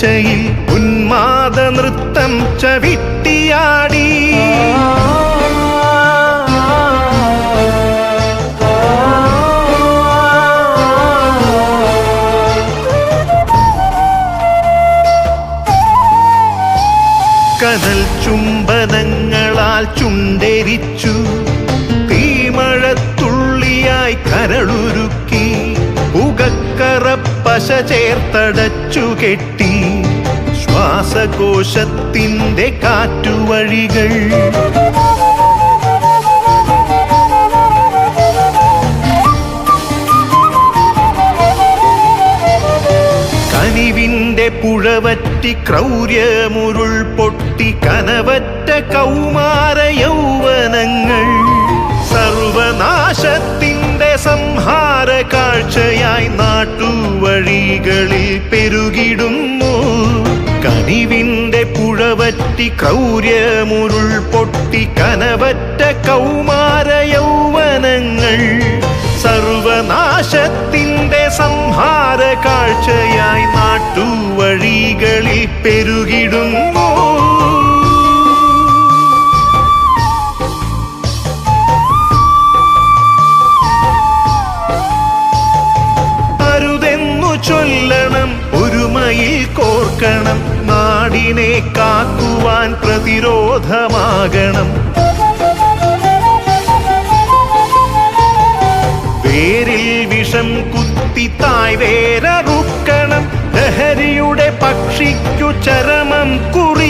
തുടർച്ചയിൽ ഉന്മാദ നൃത്തം ചവിട്ടിയാടി. കനൽ ചുംബനങ്ങളാൽ ചുണ്ടരിച്ചു. തീമഴത്തുള്ളിയായി കരളുരുക്കി. പുകക്കറപ്പശ ചേർത്തടച്ചു കെട്ടി. ശ്വാസകോശത്തിന്റെ കാറ്റുവഴികൾ. കനിവിന്റെ പുഴവറ്റി ക്രൗര്യമുരുൾ പൊട്ടി കനവറ്റ കൗമാര യൗവനങ്ങൾ. സർവനാശത്തിന്റെ സംഹാര കാഴ്ചയായി നാട്ടുവഴികളിൽ പുഴവറ്റി ക്രൗര്യമുരുൾ പൊട്ടി കനവറ്റ കൗമാര യൗവനങ്ങൾ. സർവനാശത്തിന്റെ സംഹാര കാഴ്ചയായി നാട്ടുവഴികളിൽ പെരുകിടുന്നു നാടിനെ കാക്കുവാൻ പ്രതിരോധമാകണം. വേരിൽ വിഷം കുത്തി തായ് വേരറുക്കണം. ലഹരിയുടെ പക്ഷിക്കു ചരമം കുറിക്കണം